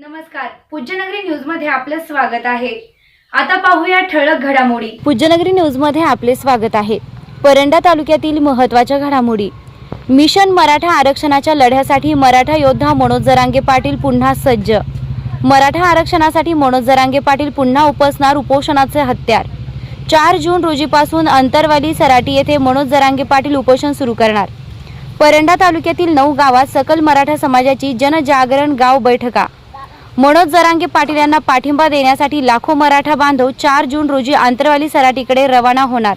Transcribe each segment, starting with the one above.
नमस्कार. पूज्यनगरी न्यूजमध्ये आपलं स्वागत आहे. आता पाहूया ठळक घडामोडी. पूज्यनगरी न्यूजमध्ये आपले स्वागत आहे. परंडा तालुक्यातील महत्त्वाच्या घडामोडी. मिशन मराठा आरक्षणाच्या लढ्यासाठी मराठा योद्धा मनोज जरांगे पाटील पुन्हा सज्ज. मराठा आरक्षणासाठी मनोज जरांगे पाटील पुन्हा उपसणार उपोषणाचे हत्यार. चार जून रोजीपासून अंतरवाली सराटी येथे मनोज जरांगे पाटील उपोषण सुरू करणार. परंडा तालुक्यातील नऊ गावात सकल मराठा समाजाची जनजागरण गाव बैठका. मनोज जरांगे पाटील यांना पाठिंबा देण्यासाठी लाखो मराठा बांधव चार जून रोजी आंतरवाली सराटीकडे रवाना होणार.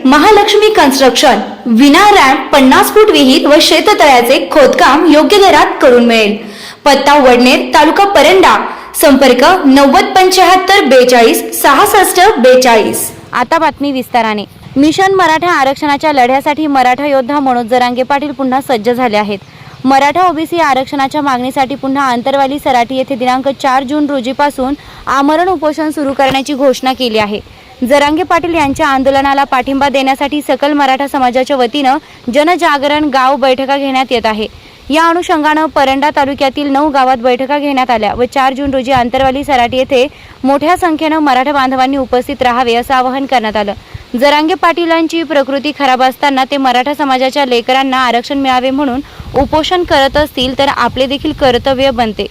महालक्ष्मी कन्स्ट्रक्शन विना रॅम्प पन्नास फूट विहीर व शेततळ्याचे खोदकाम योग्य दरात करून मिळेल. पत्ता वडनेर तालुका परंडा. संपर्क नव्वद पंच्याहत्तर बेचाळीस सहासष्ट बेचाळीस. आता बातमी विस्ताराने. मिशन मराठा आरक्षणाच्या लढ्यासाठी मराठा योद्धा मनोज जरांगे पाटील पुन्हा सज्ज झाले आहेत. मराठा ओबीसी आरक्षणाच्या मागणीसाठी पुन्हा आंतरवाली सराटी येथे दिनांक चार जून रोजीपासून आमरण उपोषण सुरू करण्याची घोषणा केली आहे. जरांगे पाटील यांच्या आंदोलनाला पाठिंबा देण्यासाठी सकल मराठा समाजाच्या वतीनं जनजागरण गाव बैठका घेण्यात येत आहे. या अनुषंगानं परंडा तालुक्यातील नऊ गावात बैठका घेण्यात आल्या व चार जून रोजी आंतरवाली सराटी येथे मोठ्या संख्येनं मराठा बांधवांनी उपस्थित राहावे असं आवाहन करण्यात आलं. जरांगे पाटीलांची प्रकृती खराब असताना ते मराठा समाजाच्या लेकरांना आरक्षण मिळावे म्हणून उपोषण करत असतील तर आपले देखील कर्तव्य बनते.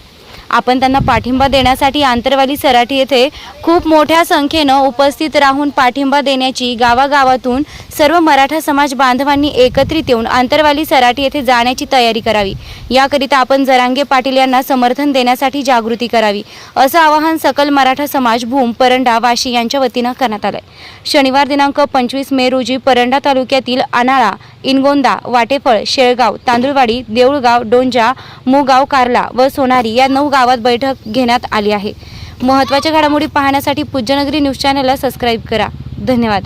आपण त्यांना पाठिंबा देण्यासाठी आंतरवाली सराठी येथे खूप मोठ्या संख्येनं उपस्थित राहून पाठिंबा देण्याची गावागावातून सर्व मराठा समाज बांधवांनी एकत्रित येऊन आंतरवाली सराठी येथे जाण्याची तयारी करावी. याकरिता आपण जरांगे पाटील यांना समर्थन देण्यासाठी जागृती करावी. असं आवाहन सकल मराठा समाज भूम परंडा वाशी यांच्या वतीनं करण्यात आलंय. शनिवार दिनांक पंचवीस मे रोजी परंडा तालुक्यातील अनाळा इनगोंदा वाटेफळ शेळगाव तांदुळवाडी देऊळगाव डोंजा मुगाव कार्ला व सोनारी या नऊ गावात बैठक घेण्यात आली आहे. महत्त्वाच्या घडामोडी पाहण्यासाठी पूज्यनगरी न्यूज चॅनलला सबस्क्राईब करा. धन्यवाद.